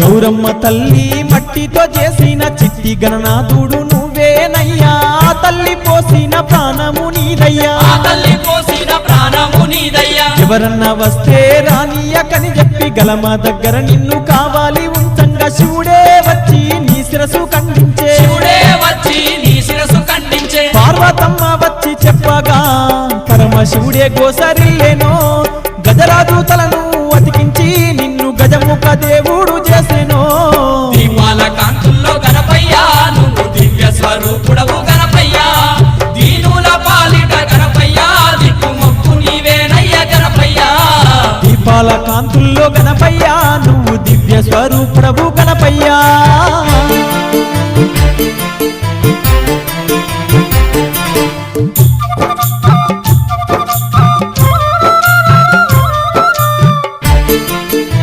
గౌరమ్మ తల్లి మట్టితో చేసిన చిట్టి గణనాథుడు నువ్వేనయ్యా. తల్లి పోసిన ప్రాణము నీదయ్యా. తల్లి పోసిన ప్రాణము నీదయ్యా. ఎవరన్నా వస్తే రానియకని చెప్పి గలమ దగ్గర నిన్ను కావాలి ఉంచంగా. శివుడే వచ్చి నీ శిరసు ఖండించే. శివుడే వచ్చి నీ శిరసు ఖండించే. పార్వతమ్మ వచ్చి చెప్పగా పరమశివుడే గోసరిల్లేనో. గజరాజు తలను గజముఖ దేవుడు చేసెనో. దీపాల కాంతుల్లో గణపయ్యా నువ్వు దివ్య స్వరూపుడవు గణపయ్యా. దీనుల పాలిట గణపయ్యా దిక్కు మొక్కు నీవేనయ్య గణపయ్యా. దీపాల కాంతుల్లో గణపయ్యా నువ్వు దివ్య స్వరూపుడవు గణపయ్యా.